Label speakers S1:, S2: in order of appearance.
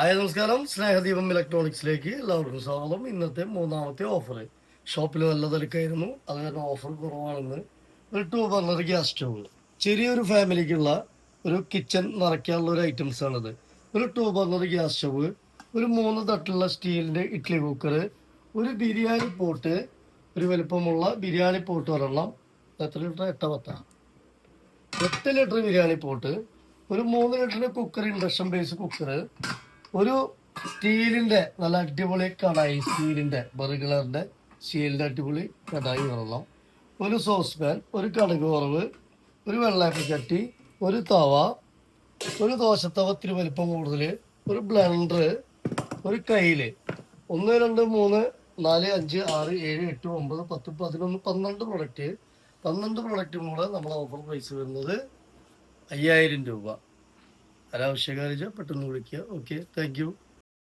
S1: hi നമസ്കാരം സ്നേഹദീപം ഇലക്ട്രോണിക്സിലേക്ക് എല്ലാവർക്കും സ്വാഗതം ഇന്നത്തെ മൂന്നാമത്തെ ഓഫർ ഷോപ്പിൽ നല്ല തിരക്കായിരുന്നു അത് കാരണം ഓഫർ കുറവാണെന്ന് ഒരു ടൂ ബർണർ ഗ്യാസ് സ്റ്റോവ് ചെറിയൊരു ഫാമിലിക്കുള്ള ഒരു കിച്ചൺ നിറയ്ക്കാനുള്ള ഒരു ഐറ്റംസ് ആണത് ഒരു ടൂ ബർണർ ഗ്യാസ് സ്റ്റോവ് ഒരു മൂന്ന് തട്ടുള്ള സ്റ്റീലിൻ്റെ ഇഡ്ഡലി കുക്കർ ഒരു ബിരിയാണി പോട്ട് ഒരു വലുപ്പമുള്ള ബിരിയാണി പോട്ട് ഒരെണ്ണം എത്ര ലിറ്റർ എട്ട പത്താണ് എട്ട് ലിറ്റർ ബിരിയാണി പോട്ട് ഒരു മൂന്ന് ലിറ്ററിൻ്റെ കുക്കർ ഇൻഡക്ഷൻ ബേസ് കുക്കർ ഒരു സ്റ്റീലിന്റെ നല്ല അടിപൊളി കടായി സ്റ്റീലിന്റെ ബർഗ്ലറിന്റെ സ്റ്റീലിന്റെ അടിപൊളി കടായി വെള്ളം ഒരു സോസ് പാൻ ഒരു കടക് കുറവ് ഒരു വെള്ളയപ്പ ചട്ടി ഒരു തവ ഒരു ദോശത്തവ ഇത്തിരി വലിപ്പം കൂടുതൽ ഒരു ബ്ലണ്ടർ ഒരു കയ്യിൽ ഒന്ന് രണ്ട് മൂന്ന് നാല് അഞ്ച് ആറ് ഏഴ് എട്ട് ഒമ്പത് പത്ത് പതിനൊന്ന് പന്ത്രണ്ട് പ്രൊഡക്റ്റ് പന്ത്രണ്ട് പ്രൊഡക്റ്റും കൂടെ നമ്മളെ ഓഫർ പ്രൈസ് വരുന്നത് അയ്യായിരം രൂപ ആവശ്യകാരിച്ച പെട്ടെന്ന് വിളിക്കുക ഓക്കെ താങ്ക്